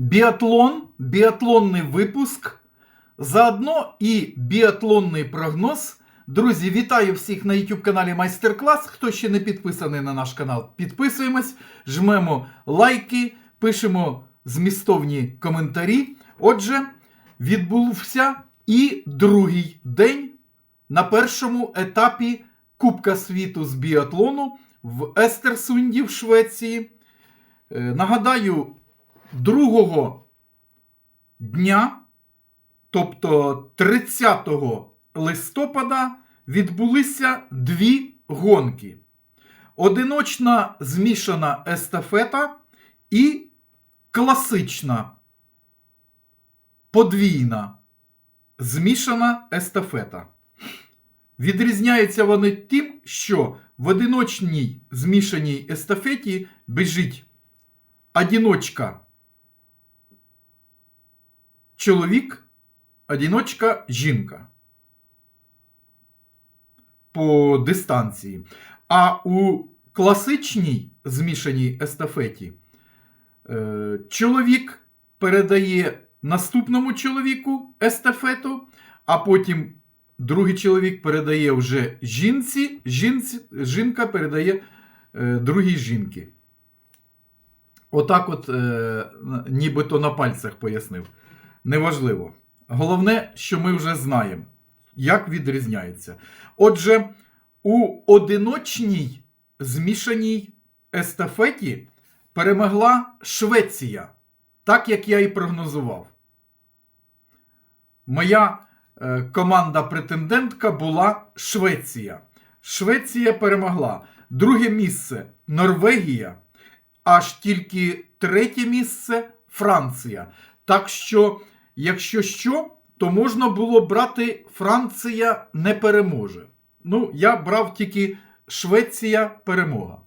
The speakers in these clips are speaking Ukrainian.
біатлон, біатлонний випуск, заодно і біатлонний прогноз. Друзі, вітаю всіх на YouTube каналі Майстер-клас. Хто ще не підписаний на наш канал, підписуємось, жмемо лайки, пишемо змістовні коментарі. Отже, відбувся і другий день на першому етапі Кубка світу з біатлону в Естерсунді в Швеції. Е, Нагадаю, другого дня, тобто 30 листопада, відбулися дві гонки. Одиночна змішана естафета і класична подвійна змішана естафета. Відрізняються вони тим, що в одиночній змішаній естафеті біжить одиночка чоловік, одиночка жінка по дистанції. А у класичній змішаній естафеті е, чоловік передає наступному чоловіку естафету, а потім другий чоловік передає вже жінці, жінці жінка передає е, другій жінки. Отак, от, е, нібито на пальцях пояснив. Неважливо. Головне, що ми вже знаємо, як відрізняється. Отже, у одиночній змішаній естафеті перемогла Швеція, так як я і прогнозував. Моя е, команда претендентка була Швеція. Швеція перемогла. Друге місце Норвегія, аж тільки третє місце Франція. Так що, якщо що, то можна було брати Франція не переможе. Ну, я брав тільки Швеція перемога.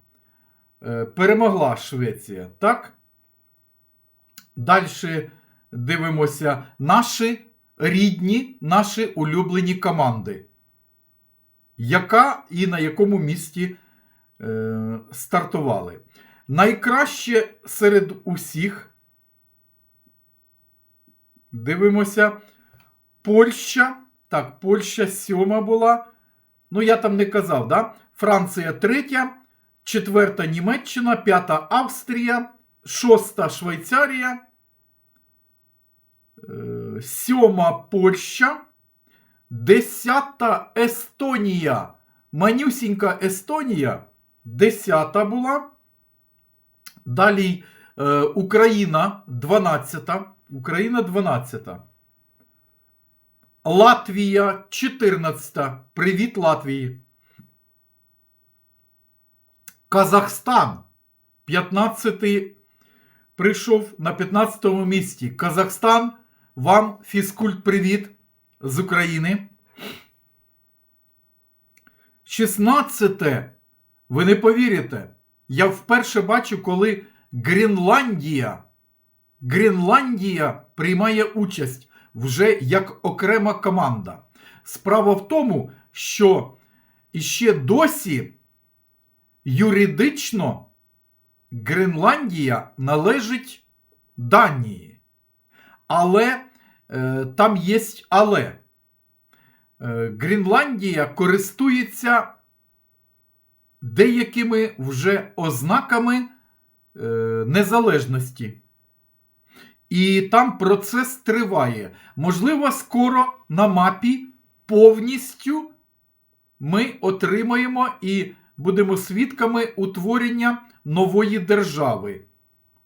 Е, перемогла Швеція, так? Далі дивимося наші рідні, наші улюблені команди. Яка і на якому місці е, стартували? Найкраще серед усіх. Дивимося. Польща. Так, Польща сьома була. Ну, я там не казав, да? Франція третя, четверта Німеччина, п'ята Австрія, шоста Швейцарія, е, сьома Польща, десята Естонія. Манюсінька Естонія, десята була. Далі Україна 12. Україна 12. Латвія 14. Привіт Латвії. Казахстан 15. Прийшов на 15 місці. Казахстан. Вам фізкульт привіт з України. 16. Ви не повірите. Я вперше бачу, коли Гренландія, Гренландія приймає участь вже як окрема команда. Справа в тому, що іще досі юридично Гренландія належить Данії. Але е, там є але. Е, Гренландія користується деякими вже ознаками незалежності. І там процес триває. Можливо, скоро на мапі повністю ми отримаємо і будемо свідками утворення нової держави.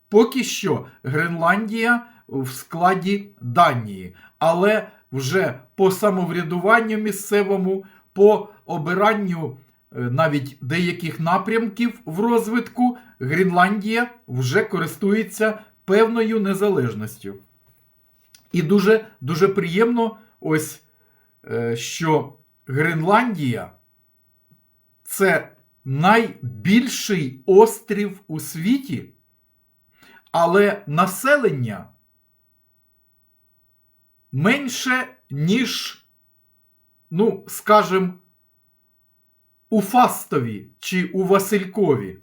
Поки що Гренландія в складі Данії, але вже по самоврядуванню місцевому, по обиранню е, навіть деяких напрямків в розвитку, Гренландія вже користується певною незалежністю. І дуже, дуже приємно, ось, е, що Гренландія це найбільший острів у світі, але населення менше, ніж, ну, скажімо, у Фастові чи у Василькові.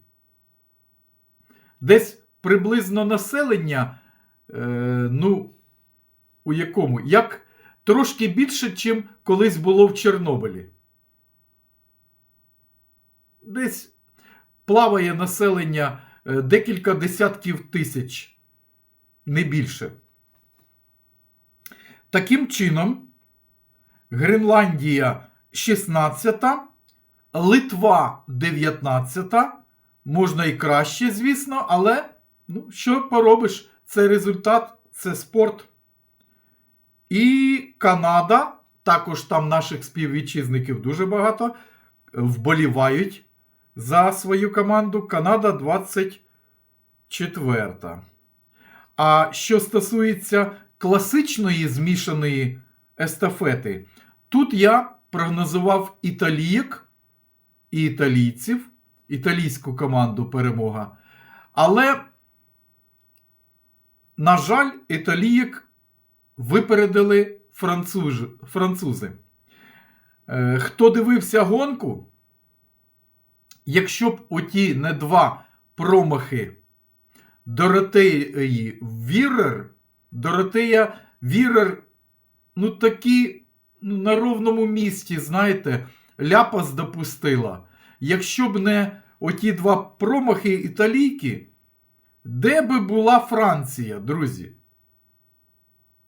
Десь приблизно населення е, ну, у якому? Як трошки більше, чим колись було в Чорнобилі. Десь плаває населення е, декілька десятків тисяч, не більше. Таким чином, Гренландія 16, Литва 19, можна і краще, звісно, але ну, що поробиш? Це результат, це спорт. І Канада, також там наших співвітчизників дуже багато, вболівають за свою команду. Канада 24. А що стосується класичної змішаної естафети, тут я прогнозував італієк і італійців, італійську команду перемога. Але, на жаль, італієк випередили француз, французи. Е, хто дивився гонку, якщо б оті не два промахи Доротеї Вірер, Доротея Вірер, ну такі ну, на ровному місці, знаєте, ляпас допустила. Якщо б не оті два промахи італійки, де би була Франція, друзі?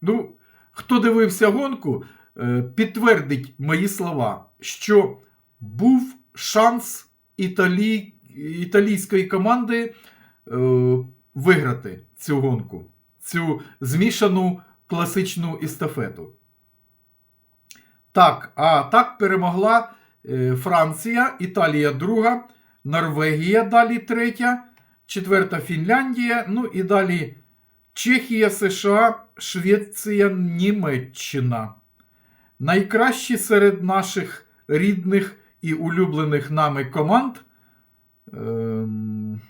Ну, хто дивився гонку, е, підтвердить мої слова, що був шанс італій... італійської команди е, виграти цю гонку, цю змішану класичну естафету. Так, а так перемогла е, Франція, Італія друга, Норвегія далі третя, четверта Фінляндія, ну і далі Чехія, США, Швеція, Німеччина. Найкращі серед наших рідних і улюблених нами команд. Ем...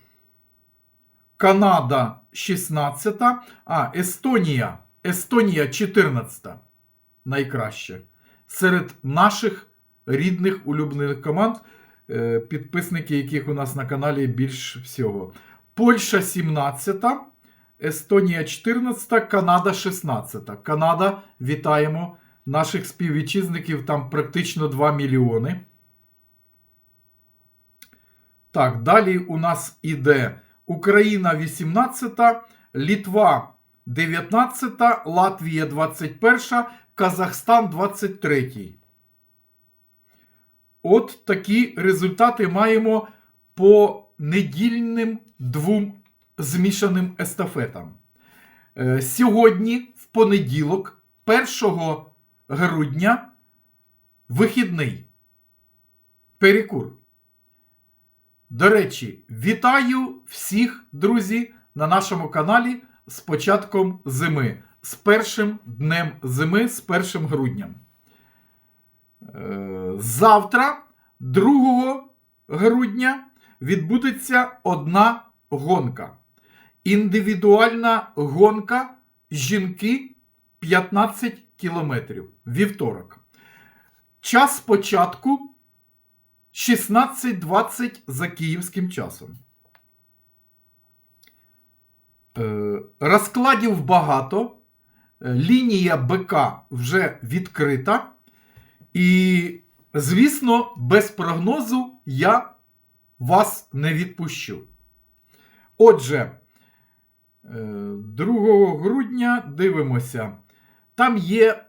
Канада 16, а Естонія. Естонія 14. Найкраще. Серед наших рідних улюблених команд, е, підписники яких у нас на каналі більш всього. Польща 17, Естонія 14, Канада 16. Канада, вітаємо наших співвітчизників, там практично 2 мільйони. Так, далі у нас іде. Україна 18, Літва 19, Латвія 21, Казахстан 23. От такі результати маємо по недільним двом змішаним естафетам. Е, Сьогодні, в понеділок, 1 грудня, вихідний. Перекур. До речі, вітаю всіх, друзі, на нашому каналі з початком зими, з першим днем зими, з 1 грудня. Е, Завтра, 2 грудня, відбудеться одна гонка. Індивідуальна гонка жінки 15 кілометрів. Вівторок. Час початку 16.20 за київським часом. Е, Розкладів багато. Е, Лінія БК вже відкрита. І, звісно, без прогнозу я вас не відпущу. Отже, 2 грудня дивимося. Там є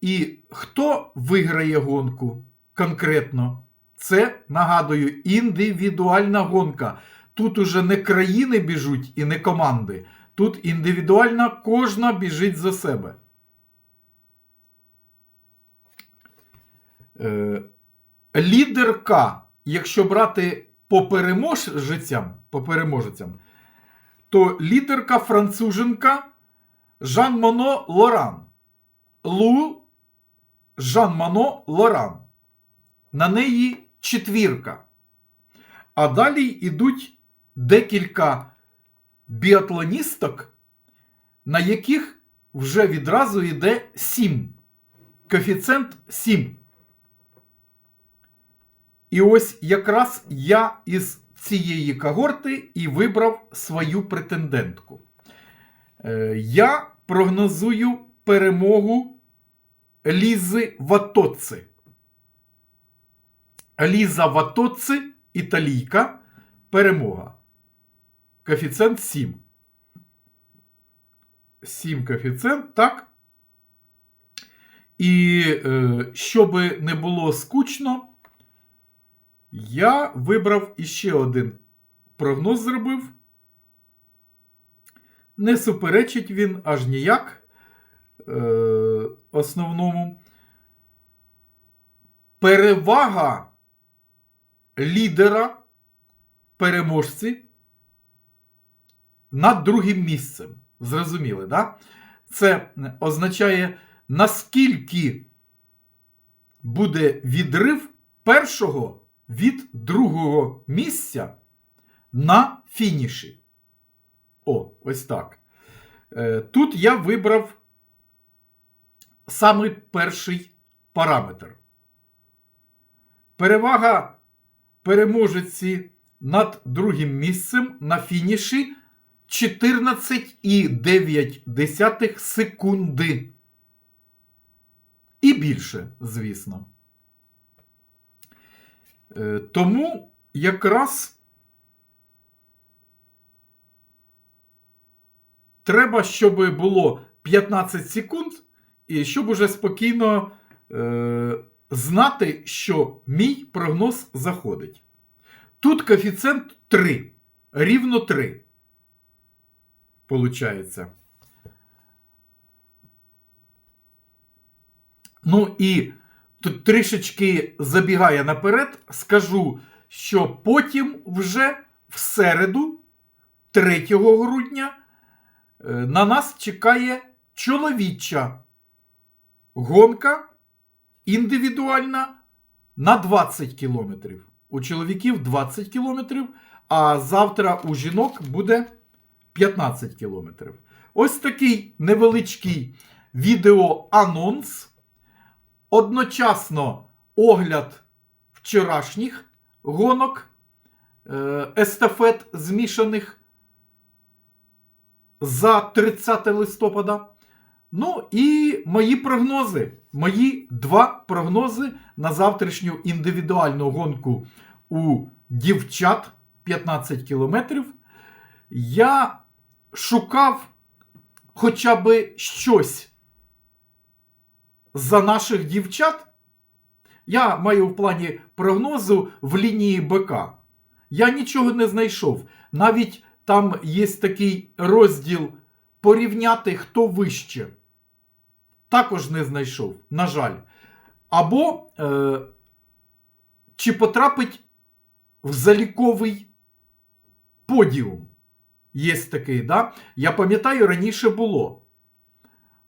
і хто виграє гонку конкретно. Це, нагадую, індивідуальна гонка. Тут уже не країни біжуть і не команди. Тут індивідуальна кожна біжить за себе. Е, лідерка, якщо брати по переможцям, по переможцям, то лідерка француженка Жан Моно Лоран. Лу Жан Моно Лоран. На неї четвірка. А далі йдуть декілька біатлоністок, на яких вже відразу йде 7. Коефіцієнт 7. І ось якраз я із цієї когорти і вибрав свою претендентку. Е, Я прогнозую перемогу Лізи Ватоци. Ліза Ватоци, італійка, перемога. Коефіцієнт 7. 7 коефіцієнт, так. І щоб не було скучно, я вибрав іще один прогноз зробив. Не суперечить він аж ніяк е, основному. Перевага лідера переможці над другим місцем. Зрозуміли, да? Це означає, наскільки буде відрив першого від другого місця на фініші. О, ось так. Е, Тут я вибрав саме перший параметр. Перевага переможеці над другим місцем на фініші 14,9 секунди. І більше, звісно. Е, Тому якраз треба, щоб було 15 секунд, і щоб уже спокійно е, знати, що мій прогноз заходить. Тут коефіцієнт 3. Рівно 3. Получається. Ну і тут трішечки забігає наперед, скажу, що потім вже в середу, 3 грудня, е, на нас чекає чоловіча гонка індивідуальна на 20 кілометрів. У чоловіків 20 кілометрів, а завтра у жінок буде 15 кілометрів. Ось такий невеличкий відеоанонс. Одночасно огляд вчорашніх гонок е, естафет змішаних за 30 листопада. Ну і мої прогнози. Мої два прогнози на завтрашню індивідуальну гонку у дівчат 15 кілометрів. Я шукав хоча б щось за наших дівчат. Я маю в плані прогнозу в лінії БК. Я нічого не знайшов. Навіть там є такий розділ порівняти, хто вище. Також не знайшов, на жаль. Або е, чи потрапить в заліковий подіум. Є такий, да? Я пам'ятаю, раніше було.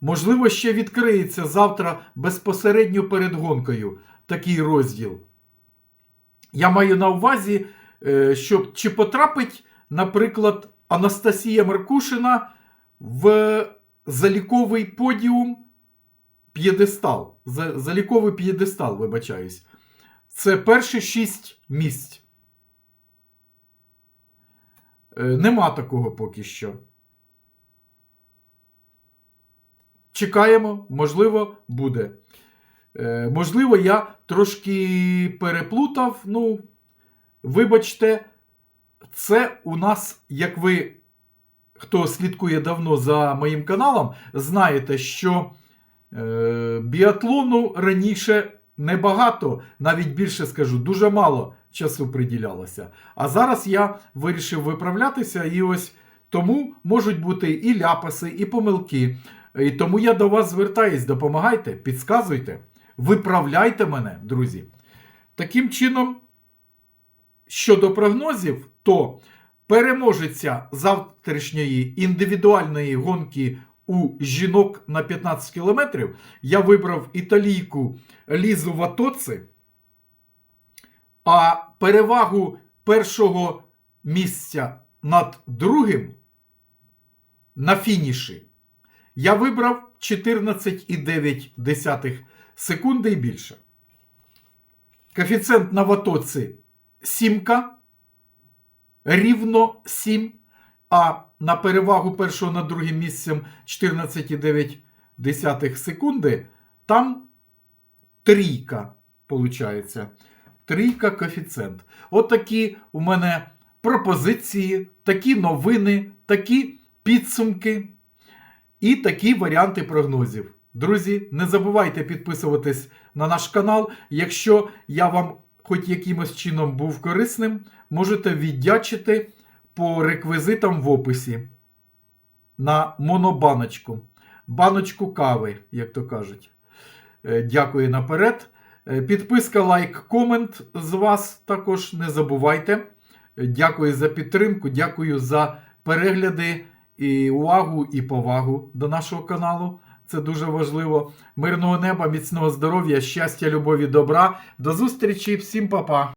Можливо, ще відкриється завтра безпосередньо перед гонкою такий розділ. Я маю на увазі, е, що чи потрапить, наприклад, Анастасія Меркушина в заліковий подіум п'єдестал. Заліковий п'єдестал, вибачаюсь. Це перші шість місць. Е, Нема такого поки що. Чекаємо, можливо, буде. Е, можливо, я трошки переплутав. Ну, вибачте, це у нас, як ви, хто слідкує давно за моїм каналом, знаєте, що е, біатлону раніше небагато, навіть більше скажу, дуже мало часу приділялося. А зараз я вирішив виправлятися, і ось тому можуть бути і ляпаси, і помилки. І тому я до вас звертаюсь, допомагайте, підказуйте, виправляйте мене, друзі. Таким чином, щодо прогнозів, то переможеця завтрашньої індивідуальної гонки у жінок на 15 кілометрів я вибрав італійку Лізу Ватоци, а перевагу першого місця над другим на фініші я вибрав 14,9 секунди і більше. Коефіцієнт на ватоці сімка, рівно 7. а на перевагу першого над другим місцем 14,9 секунди, там трійка, виходить. Трійка коефіцієнт. От такі у мене пропозиції, такі новини, такі підсумки і такі варіанти прогнозів. Друзі, не забувайте підписуватись на наш канал. Якщо я вам хоч якимось чином був корисним, можете віддячити по реквізитам в описі на монобаночку. Баночку кави, як то кажуть. Е, Дякую наперед. Е, Підписка, лайк, комент з вас також не забувайте. Е, Дякую за підтримку, дякую за перегляди і увагу і повагу до нашого каналу. Це дуже важливо. Мирного неба, міцного здоров'я, щастя, любові, добра. До зустрічі, всім па-па!